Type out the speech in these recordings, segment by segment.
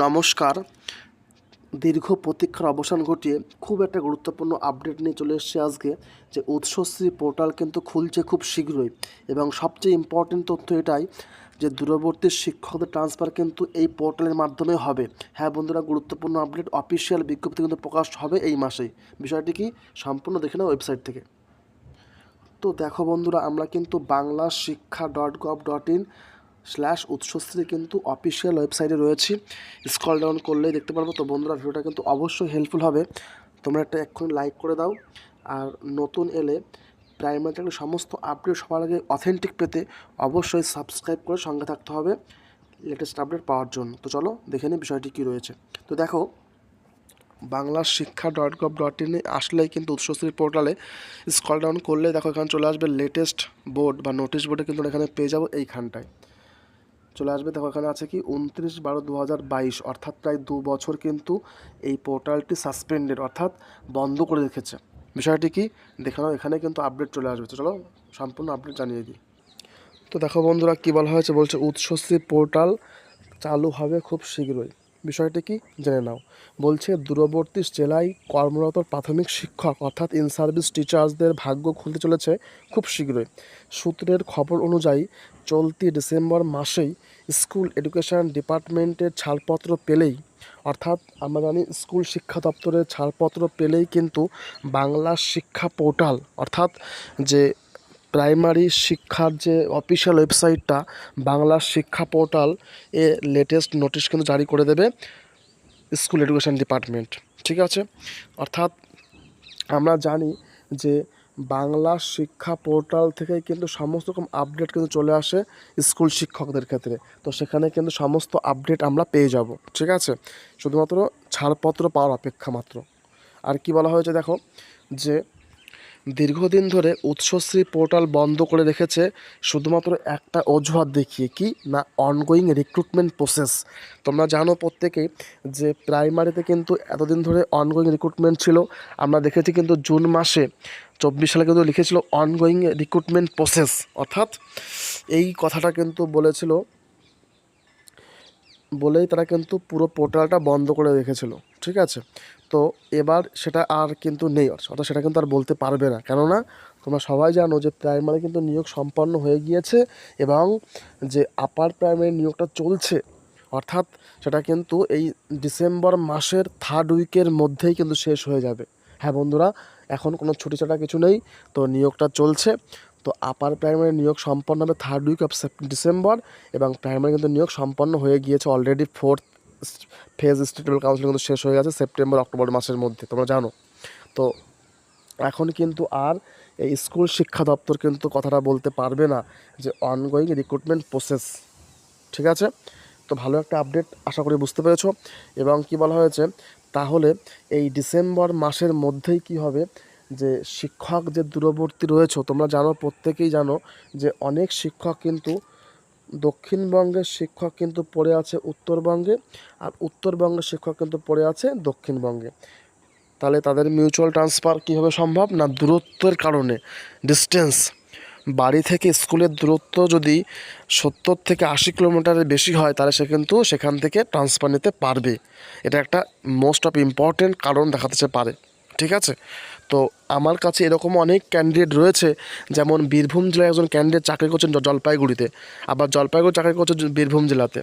নমস্কার। দীর্ঘ প্রতীক্ষার অবসান ঘটিয়ে খুব একটা গুরুত্বপূর্ণ আপডেট নিয়ে চলে এসেছে আজকে, যে উৎসশ্রী পোর্টাল কিন্তু খুলছে খুব শীঘ্রই এবং সবচেয়ে ইম্পর্টেন্ট তথ্য এটাই যে দূরবর্তী শিক্ষকদের ট্রান্সফার কিন্তু এই পোর্টালের মাধ্যমে হবে। হ্যাঁ বন্ধুরা, গুরুত্বপূর্ণ আপডেট অফিসিয়াল বিজ্ঞপ্তি কিন্তু প্রকাশ হবে এই মাসেই। বিষয়টি কি সম্পূর্ণ দেখে নাও ওয়েবসাইট থেকে। তো দেখো বন্ধুরা, আমরা কিন্তু Bangla Shiksha dot gov dot in slash Utsashree কিন্তু অফিসিয়াল ওয়েবসাইটে রয়েছি। স্কল ডাউন করলেই দেখতে পারব। তো বন্ধুরা, ভিডিওটা কিন্তু অবশ্যই হেল্পফুল হবে। তোমরা একটা এক্ষুনি লাইক করে দাও। আর নতুন এলে প্রাইমারি সমস্ত আপডেট সবার আগে অথেন্টিক পেতে অবশ্যই সাবস্ক্রাইব করে সঙ্গে থাকতে হবে লেটেস্ট আপডেট পাওয়ার জন্য। তো চলো দেখে নিই বিষয়টি কী রয়েছে। তো দেখো Bangla Shiksha dot gov dot ইনে আসলেই কিন্তু উৎসশ্রী পোর্টালে স্কল ডাউন করলে দেখো এখানে চলে আসবে লেটেস্ট বোর্ড বা নোটিশ বোর্ডে কিন্তু এখানে পেয়ে যাব এইখানটায়। চলে আসবে। দেখো, এখানে আছে কি, উনত্রিশ বারো দু হাজার অর্থাৎ প্রায় দু বছর কিন্তু এই পোর্টালটি সাসপেন্ডেড, অর্থাৎ বন্ধ করে রেখেছে। বিষয়টি কি? দেখে নাও, এখানে কিন্তু আপডেট চলে আসবে। তো চলো, সম্পূর্ণ আপডেট জানিয়ে দিই। তো দেখো বন্ধুরা, কী বলা হয়েছে? বলছে, উৎসশ্রী পোর্টাল চালু হবে খুব শীঘ্রই। বিষয়টি কি? জেনে নাও। বলছে, দূরবর্তী জেলায় কর্মরত প্রাথমিক শিক্ষক অর্থাৎ ইন সার্ভিস টিচার্সদের ভাগ্য খুলতে চলেছে খুব শীঘ্রই। সূত্রের খবর অনুযায়ী, চলতি ডিসেম্বর মাসেই স্কুল এডুকেশন ডিপার্টমেন্টের ছাড়পত্র পেলেই, অর্থাৎ আমরা জানি স্কুল শিক্ষা দপ্তরের ছাড়পত্র পেলেই কিন্তু বাংলা শিক্ষা পোর্টাল, অর্থাৎ যে প্রাইমারি শিক্ষার যে অফিসিয়াল ওয়েবসাইটটা, বাংলা শিক্ষা পোর্টাল, এ লেটেস্ট নোটিশ কিন্তু জারি করে দেবে স্কুল এডুকেশন ডিপার্টমেন্ট। ঠিক আছে? অর্থাৎ আমরা জানি যে বাংলা শিক্ষা পোর্টাল থেকে কিন্তু সমস্ত রকম আপডেট কিন্তু চলে আসে স্কুল শিক্ষকদের ক্ষেত্রে। তো সেখানে কিন্তু সমস্ত আপডেট আমরা পেয়ে যাব। ঠিক আছে? শুধুমাত্র ছাড়পত্র পাওয়ার অপেক্ষা মাত্র। আর কি বলা হয়েছে দেখো? যে দীর্ঘদিন ধরে উৎসশ্রী পোর্টাল বন্ধ করে রেখেছে শুধুমাত্র একটা অজুহাত দেখিয়ে কি না অনগোয়িং রিক্রুটমেন্ট প্রসেস তোমরা জানো প্রত্যেকেই যে প্রাইমারিতে কিন্তু এতদিন ধরে অনগোয়িং রিক্রুটমেন্ট ছিল। আমরা দেখেছি কিন্তু জুন মাসে চব্বিশ সালে কিন্তু লিখেছিল অনগোয়িং রিক্রুটমেন্ট প্রসেস অর্থাৎ এই কথাটা কিন্তু বলেছিল বলেই তারা কিন্তু পুরো পোর্টালটা বন্ধ করে রেখেছিল, ঠিক আছে? তো এবার সেটা আর কিন্তু নেই, অর্থাৎ সেটা কিন্তু আর বলতে পারবে না। কেননা তোমরা সবাই জানো যে প্রাইমারি কিন্তু নিয়োগ সম্পন্ন হয়ে গিয়েছে এবং যে আপার প্রাইমারি নিয়োগটা চলছে, অর্থাৎ সেটা কিন্তু এই ডিসেম্বর মাসের থার্ড উইকের মধ্যেই কিন্তু শেষ হয়ে যাবে। হ্যাঁ বন্ধুরা, এখন কোনো ছুটি ছাটা কিছু নেই, তো নিয়োগটা চলছে। তো আপার প্রাইমারি নিয়োগ সম্পন্ন হবে থার্ড উইক অফ ডিসেম্বর এবং প্রাইমারি কিন্তু নিয়োগ সম্পন্ন হয়ে গিয়েছে already fourth phase state level counselling কিন্তু শেষ হয়ে গেছে সেপ্টেম্বর অক্টোবর মাসের মধ্যে, তোমরা জানো। তো এখন কিন্তু আর এই স্কুল শিক্ষা দপ্তর কিন্তু কথাটা বলতে পারবে না যে অনগোয়িং রিক্রুটমেন্ট প্রসেস ঠিক আছে? তো ভালো একটা আপডেট আশা করি বুঝতে পেরেছ। এবং কি বলা হয়েছে, তাহলে এই ডিসেম্বর মাসের মধ্যেই কি হবে? যে শিক্ষক যে দূরবর্তী রয়েছে, তোমরা জানো, প্রত্যেকেই জানো যে অনেক শিক্ষক কিন্তু দক্ষিণবঙ্গের শিক্ষক কিন্তু পড়ে আছে উত্তরবঙ্গে আর উত্তরবঙ্গের শিক্ষক কিন্তু পড়ে আছে দক্ষিণবঙ্গে। তাহলে তাদের মিউচুয়াল ট্রান্সফার কীভাবে সম্ভব? না, দূরত্বের কারণে। ডিস্টেন্স বাড়ি থেকে স্কুলের দূরত্ব যদি সত্তর থেকে আশি কিলোমিটারের বেশি হয়, তাহলে সে কিন্তু সেখান থেকে ট্রান্সফার নিতে পারবে। এটা একটা মোস্ট অফ ইম্পর্টেন্ট কারণ দেখাতে পারে। ঠিক আছে? তো আমার কাছে এরকম অনেক ক্যান্ডিডেট রয়েছে, যেমন বীরভূম জেলায় একজন ক্যান্ডিডেট চাকরি করছেন জলপাইগুড়িতে, আবার জলপাইগুড়ি চাকরি করছে বীরভূম জেলাতে।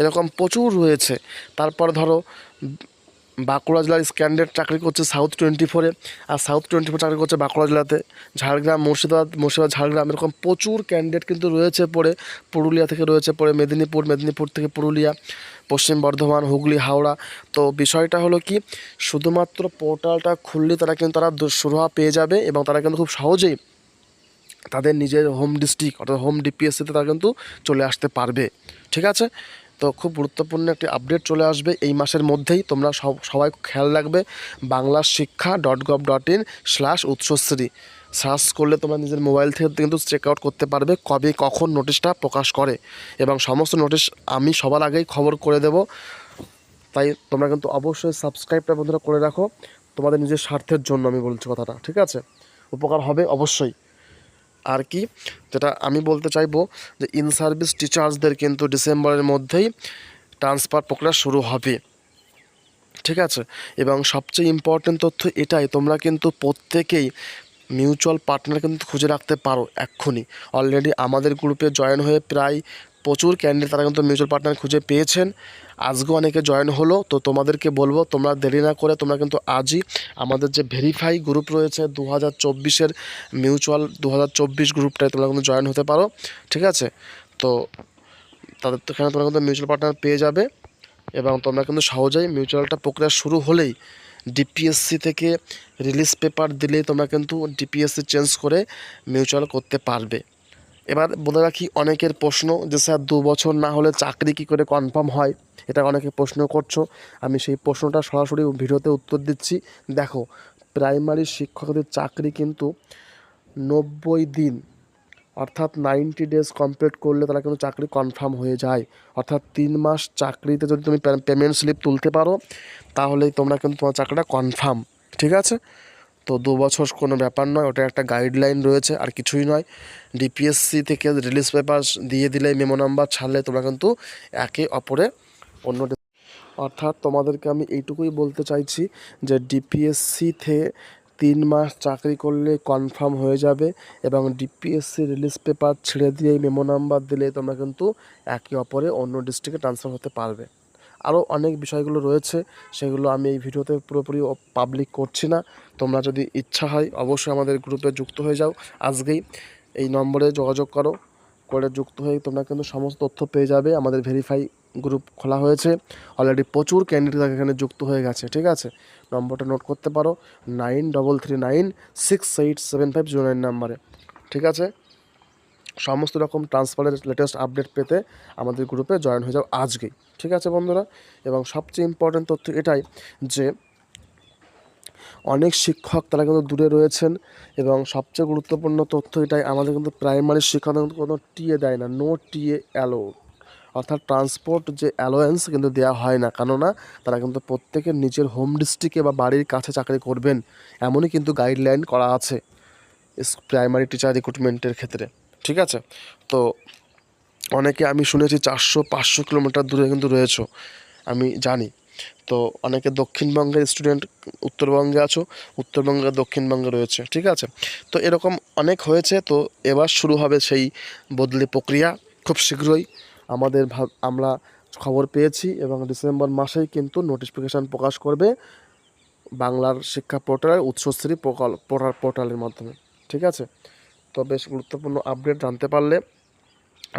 এরকম প্রচুর রয়েছে। তারপর ধরো, বাঁকুড়া জেলার ক্যান্ডিডেট চাকরি করছে সাউথ টোয়েন্টি ফোরে আর সাউথ টোয়েন্টি ফোর চাকরি করছে বাঁকুড়া জেলাতে। ঝাড়গ্রাম, মুর্শিদাবাদ মুর্শিদাবাদ, ঝাড়গ্রাম, এরকম প্রচুর ক্যান্ডিডেট কিন্তু রয়েছে পরে পুরুলিয়া থেকে রয়েছে পরে মেদিনীপুর মেদিনীপুর থেকে পুরুলিয়া। পশ্চিম বর্ধমান, হুগলি, হাওড়া। তো বিষয়টা হলো কি, শুধুমাত্র পোর্টালটা খুললে তারা কিন্তু তারা সুরাহা পেয়ে যাবে এবং তারা কিন্তু খুব সহজেই তাদের নিজের হোম ডিস্ট্রিক্ট অর্থাৎ হোম ডিপিএসসিতে তারা কিন্তু চলে আসতে পারবে। ঠিক আছে? তো খুব গুরুত্বপূর্ণ একটি আপডেট চলে আসবে এই মাসের মধ্যেই। তোমরা সব সবাই খেয়াল রাখবে Bangla Shiksha dot gov dot in slash Utsashree. Search করলে তোমরা নিজের মোবাইল থেকে কিন্তু চেক আউট করতে পারবে কবে কখন নোটিশটা প্রকাশ করে। এবং সমস্ত নোটিশ আমি সবার আগেই খবর করে দেব। তাই তোমরা কিন্তু অবশ্যই সাবস্ক্রাইবটা বন্ধুরা করে রাখো। তোমাদের নিজের স্বার্থের জন্য আমি বলছি কথাটা, ঠিক আছে? উপকার হবে অবশ্যই। আর কি, যেটা আমি বলতে চাইব যে ইন সার্ভিস টিচার্সদের কিন্তু ডিসেম্বরের মধ্যেই ট্রান্সফার প্রক্রিয়া শুরু হবে। ঠিক আছে? এবং সবচেয়ে ইম্পর্টেন্ট তথ্য এটাই, তোমরা কিন্তু প্রত্যেকেই মিউচুয়াল পার্টনার কিন্তু খুঁজে রাখতে পারো এক্ষুনি। অলরেডি আমাদের গ্রুপে জয়েন হয়ে প্রায় প্রচুর ক্যান্ডিডেট তারা কিন্তু মিউচুয়াল পার্টনার খুঁজে পেয়েছেন। আজকেও অনেকে জয়েন হলো, তো তোমাদেরকে বলব, তোমরা দেরি না করে তোমরা কিন্তু আজই আমাদের যে ভেরিফাই গ্রুপ রয়েছে দু হাজার চব্বিশের মিউচুয়াল দু হাজার চব্বিশ গ্রুপটায় তোমরা কিন্তু জয়েন হতে পারো, ঠিক আছে? তো তাদের এখানে তোমরা কিন্তু মিউচুয়াল পার্টনার পেয়ে যাবে, এবং তোমরা কিন্তু সহজেই মিউচুয়ালটা প্রক্রিয়া শুরু হলেই ডিপিএসসি থেকে রিলিজ পেপার দিলে তোমরা কিন্তু ডিপিএসসি চেঞ্জ করে মিউচুয়াল করতে পারবে। এবার বলে রাখি অনেকের প্রশ্ন যে, স্যার, দু বছর না হলে চাকরি কী করে কনফার্ম হয়? এটা অনেকে প্রশ্ন করছ। আমি সেই প্রশ্নটা সরাসরি ভিডিওতে উত্তর দিচ্ছি। দেখো প্রাইমারি শিক্ষকদের চাকরি কিন্তু নব্বই দিন অর্থাৎ নাইনটি ডেজ কমপ্লিট করলে তারা কিন্তু চাকরি কনফার্ম হয়ে যায়। অর্থাৎ তিন মাস চাকরিতে যদি তুমি পেমেন্ট স্লিপ তুলতে পারো, তাহলেই তোমরা কিন্তু তোমার চাকরিটা কনফার্ম ঠিক আছে? তো দু বছর কোনো ব্যাপার নয় ওটা একটা গাইডলাইন রয়েছে, আর কিছুই নয়। ডিপিএসসি থেকে রিলিজ পেপার দিয়ে দিলে মেমো নাম্বার ছাড়লে তোমরা কিন্তু একে অপরে অন্য অর্থাৎ তোমাদেরকে আমি এইটুকুই বলতে চাইছি যে ডিপিএসসি থেকে তিন মাস চাকরি করলে কনফার্ম হয়ে যাবে এবং ডিপিএসসি রিলিজ পেপার ছেড়ে দিয়ে মেমো নাম্বার দিলে তোমরা কিন্তু একে অপরে অন্য ডিস্ট্রিক্টে ট্রান্সফার হতে পারবে। আরও অনেক বিষয়গুলো রয়েছে, সেগুলো আমি এই ভিডিওতে পুরোপুরি পাবলিক করছি না। তোমরা যদি ইচ্ছা হয় অবশ্যই আমাদের গ্রুপে যুক্ত হয়ে যাও। আজকেই এই নম্বরে যোগাযোগ করো, করে যুক্ত হয়ে তোমরা কিন্তু সমস্ত তথ্য পেয়ে যাবে। আমাদের ভেরিফাই গ্রুপ খোলা হয়েছে। অলরেডি প্রচুর ক্যান্ডিডেট এখানে যুক্ত হয়ে গেছে, ঠিক আছে? নম্বরটা নোট করতে পারো nine double three nine six eight seven five zero nine নাম্বারে ঠিক আছে? সমস্ত রকম ট্রান্সফারের লেটেস্ট আপডেট পেতে আমাদের গ্রুপে জয়েন হয়ে যাও আজকেই, ঠিক আছে বন্ধুরা? এবং সবচেয়ে ইম্পর্ট্যান্ট তথ্য এটাই যে, অনেক শিক্ষক তারা কিন্তু দূরে রয়েছেন এবং সবচেয়ে গুরুত্বপূর্ণ তথ্য এটাই, আমাদের কিন্তু প্রাইমারি শিক্ষক কিন্তু কোনো টিএ দেয় না নো টিএ অ্যালো অর্থাৎ ট্রান্সপোর্ট যে অ্যালোয়েন্স কিন্তু দেওয়া হয় না। কেননা তারা কিন্তু প্রত্যেকের নিজের হোম ডিস্ট্রিক্টে বা বাড়ির কাছে চাকরি করবেন। এমনই কিন্তু গাইডলাইন করা আছে প্রাইমারি টিচার রিক্রুটমেন্টের ক্ষেত্রে। ঠিক আছে? তো অনেকে আমি শুনেছি চারশো, পাঁচশো কিলোমিটার দূরে কিন্তু রয়েছো। আমি জানি। তো অনেকে দক্ষিণবঙ্গের স্টুডেন্ট উত্তরবঙ্গে আছো উত্তরবঙ্গে দক্ষিণবঙ্গে রয়েছে। ঠিক আছে? তো এরকম অনেক হয়েছে। তো এবার শুরু হবে সেই বদলি প্রক্রিয়া। খুব শীঘ্রই আমাদের আমরা খবর পেয়েছি এবং ডিসেম্বর মাসেই কিন্তু নোটিফিকেশান প্রকাশ করবে বাংলার শিক্ষা পোর্টালের উৎসশ্রী পোর্টালের মাধ্যমে। ঠিক আছে? তো বেশ গুরুত্বপূর্ণ আপডেট জানতে পারলে।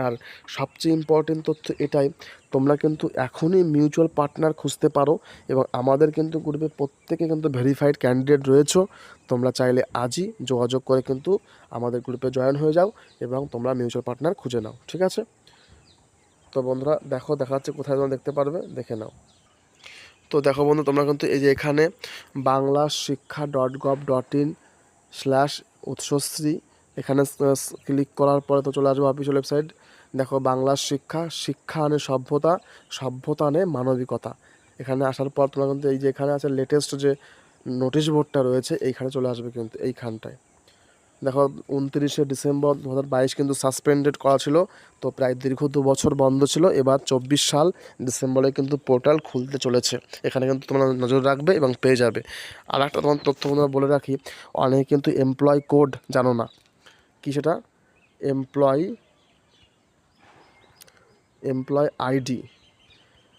আর সবচেয়ে ইম্পর্টেন্ট তথ্য এটাই, তোমরা কিন্তু এখনই মিউচুয়াল পার্টনার খুঁজতে পারো এবং আমাদের কিন্তু গ্রুপে প্রত্যেকে কিন্তু ভেরিফাইড ক্যান্ডিডেট রয়েছে। তোমরা চাইলে আজই যোগাযোগ করে কিন্তু আমাদের গ্রুপে জয়েন হয়ে যাও এবং তোমরা মিউচুয়াল পার্টনার খুঁজে নাও। ঠিক আছে? তো বন্ধুরা, দেখো, দেখা যাচ্ছে কোথায় তোমরা দেখতে পারবে, দেখে নাও। তো দেখো বন্ধু, তোমরা কিন্তু এই যে এখানে Bangla Shiksha dot gov dot in slash Utsashree, এখানে ক্লিক করার পরে তো চলে আসবে অফিসিয়াল ওয়েবসাইট দেখো, বাংলা শিক্ষা শিক্ষা আনে সভ্যতা সভ্যতা আনে মানবিকতা। এখানে আসার পর তোমরা কিন্তু এই যে এখানে আছে লেটেস্ট যে নোটিশ বোর্ডটা রয়েছে, এইখানে চলে আসবে কিন্তু, এইখানটায়। দেখো, উনত্রিশে ডিসেম্বর দু হাজার বাইশ কিন্তু সাসপেন্ডেড করা ছিল। তো প্রায় দীর্ঘ দু বছর বন্ধ ছিল। এবার চব্বিশ সাল ডিসেম্বরে কিন্তু পোর্টাল খুলতে চলেছে। এখানে কিন্তু তোমরা নজর রাখবে এবং পেয়ে যাবে। আর একটা তোমার তথ্য তোমরা বলে রাখি, অনেকে কিন্তু এমপ্লয় কোড জানো না। কি সেটা? এমপ্লয় এমপ্লয় আইডি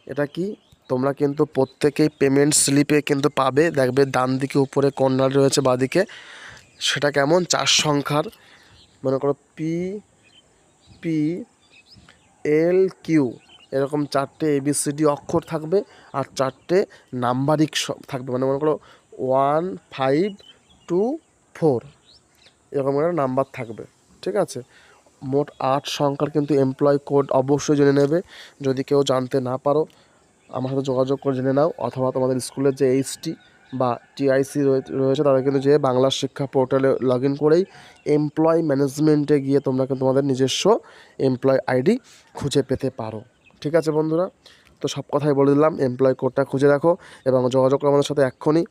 এটা কি? তোমরা কিন্তু প্রত্যেকেই পেমেন্ট স্লিপে কিন্তু পাবে। দেখবে ডান দিকে উপরে কর্নার রয়েছে বাদিকে। সেটা কেমন? চার সংখ্যার, মনে করো পি পি এল কিউ এরকম চারটে এবিসিডি অক্ষর থাকবে আর চারটে নাম্বারিক থাকবে। মানে মনে করো ওয়ান ফাইভ টু ফোর এরকম একটা নাম্বার থাকবে। ঠিক আছে? মোট আট সংখ্যার কিন্তু এমপ্লয় কোড অবশ্যই জেনে নেবে। যদি কেউ জানতে না পারো, আমার সাথে যোগাযোগ করে জেনে নাও, অথবা তোমাদের স্কুলের যে এইচটি বা টিআইসি রয়েছে, তারা কিন্তু যে বাংলা শিক্ষা পোর্টালে লগ ইন করেই এমপ্লয় ম্যানেজমেন্টে গিয়ে তোমরা কিন্তু তোমাদের নিজস্ব এমপ্লয় আইডি খুঁজে পেতে পারো। ঠিক আছে বন্ধুরা? তো সব কথাই বলে দিলাম এমপ্লয় কোডটা খুঁজে রাখো এবং যোগাযোগ করো আমাদের সাথে এক্ষুনি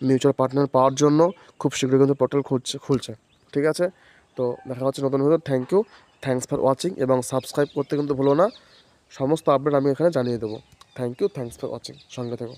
মিউচুয়াল পার্টনার পাওয়ার জন্য। খুব শীঘ্রই কিন্তু পোর্টাল খুলছে খুলছে। ঠিক আছে? তো দেখা হচ্ছে নতুন video thank you thanks for watching এবং সাবস্ক্রাইব করতে কিন্তু ভুলো না। সমস্ত আপডেট আমি এখানে জানিয়ে দেবো। Thank you thanks for watching সঙ্গে থেকো।